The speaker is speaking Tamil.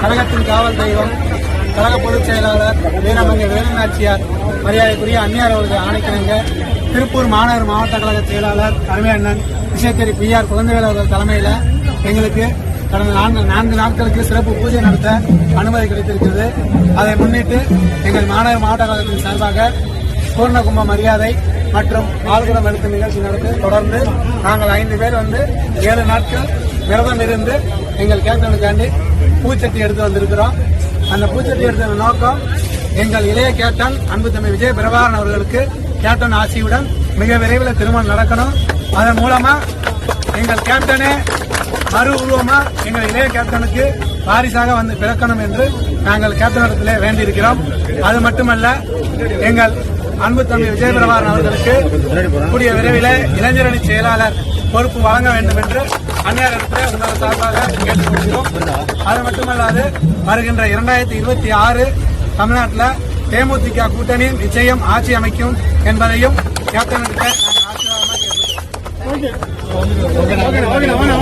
கழகத்தின் காவல் தெய்வம் கழக பொதுச் செயலாளர் வீரமங்க வேலுநாச்சியார் மரியாதைக்குரிய அந்நியார் அவர்கள் ஆணைக்கிணங்க திருப்பூர் மாநகர் மாவட்ட கழக செயலாளர் அருமையண்ணன் விஷயத்தறி பி ஆர் குழந்தைகள் அவர்கள் தலைமையில் எங்களுக்கு கடந்த நான்கு நான்கு நாட்களுக்கு சிறப்பு பூஜை நடத்த அனுமதி கிடைத்திருக்கிறது. அதை முன்னிட்டு எங்கள் மாநகர் மாவட்ட கழகத்தின் சார்பாக பூர்ணகும்ப மரியாதை மற்றும் ஆள்குடம் எடுக்கும் நிகழ்ச்சி நடத்தி தொடர்ந்து நாங்கள் ஐந்து பேர் வந்து ஏழு நாட்கள் விரதம் இருந்து எங்கள் கேப்டனுக்காண்டி பூச்சட்டி எடுத்து வந்திருக்கிறோம். அந்த பூச்சட்டி எடுத்த நோக்கம் எங்கள் இளைய கேப்டன் அன்பு தம்பி விஜய பிரபாகரன் அவர்களுக்கு கேப்டன் ஆசியுடன் மிக விரைவில் திருமணம் நடக்கணும். அதன் மூலமா எங்கள் கேப்டனே மறு உருவமா எங்கள் இளைய கேப்டனுக்கு வாரிசாக வந்து பிறக்கணும் என்று நாங்கள் கேப்டனிடத்திலே வேண்டியிருக்கிறோம். அது மட்டுமல்ல எங்கள் அன்பு தம்பி விஜயபிரபாரன் அவர்களுக்கு கூடிய விரைவில் இளைஞரணி செயலாளர் பொறுப்பு வழங்க வேண்டும் என்று அன்னையார் இடத்துல உங்களோட சார்பாக கேட்டுக்கொள்கிறோம். அது மட்டுமல்லாது வருகின்ற இரண்டாயிரத்தி இருபத்தி ஆறு தமிழ்நாட்டில் தேமுதிக கூட்டணி நிச்சயம் ஆட்சி அமைக்கும் என்பதையும் கேப்டன் ஆசீர்வாதமாக